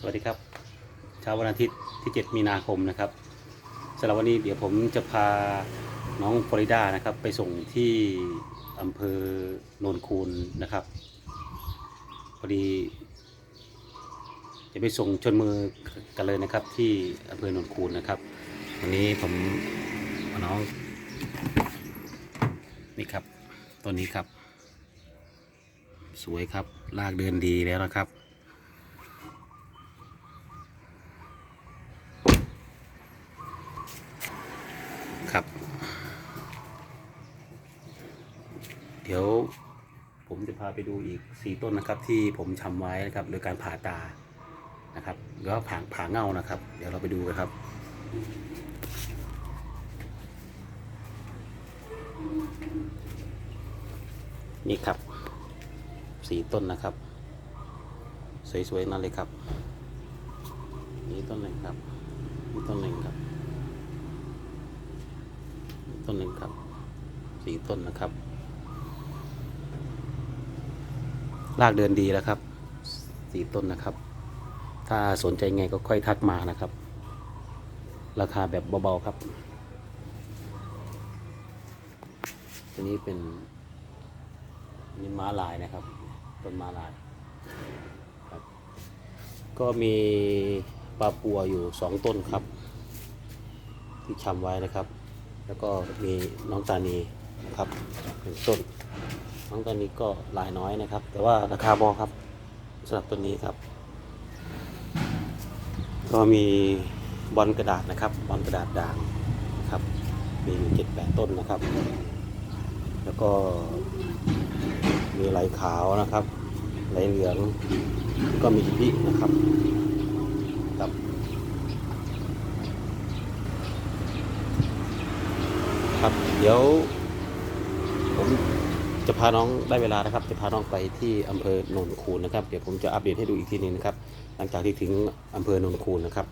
สวัสดีครับ เช้าวันอาทิตย์ที่ 7 มีนาคมนะครับสำหรับวันนี้เดี๋ยวผมจะพาน้องฟลอริดานะครับ ไปส่งที่อำเภอโนนคูนนะครับพอดี จะไปส่งชนมือกันเลยนะครับ ที่อำเภอโนนคูนนะครับ วันนี้ผมน้องนี่ครับต้นนี้ครับ สวยครับลากเดินดีแล้วนะครับ ครับ เดี๋ยวผมจะพาไปดูอีกสี่ต้นนะครับ ที่ผมทำไว้นะครับ โดยการผ่าตานะครับหรือว่าผ่าผ่าเงานะครับ เดี๋ยวเราไปดูกันครับนี่ครับสี่ต้นนะครับ สวยๆนั่นเลยครับ นี่ต้นหนึ่งครับนี่ต้นหนึ่งครับ ต้นหนึ่งครับสี่ต้นนะครับรากเดินดีแล้วครับสี่ต้นนะครับ ถ้าสนใจไงก็ค่อยทักมานะครับ ราคาแบบเบาๆครับตัวนี้เป็นนี่ม้าลายนะครับ ต้นม้าลายครับ ก็มีปลาปัวอยู่สองต้นครับ ที่ชำไว้นะครับ แล้วก็มีน้องตานีนะครับหนึ่งต้น น้องตานีก็ลายน้อยนะครับ แต่ว่าราคาพอครับสำหรับต้นนี้ครับ ก็มีบอลกระดาษนะครับบอลกระดาษด่างนะครับ มีเจ็ดแปดต้นนะครับ แล้วก็มีไหลขาวนะครับไหลเหลือง ก็มีพินะครับครับครับ เดี๋ยว ผมจะพาน้องได้เวลานะครับ จะพาน้องไปที่อำเภอโนนคูนนะครับ เดี๋ยวผมจะอัปเดตให้ดูอีกทีนึงนะครับ หลังจากที่ถึงอำเภอโนนคูนนะครับ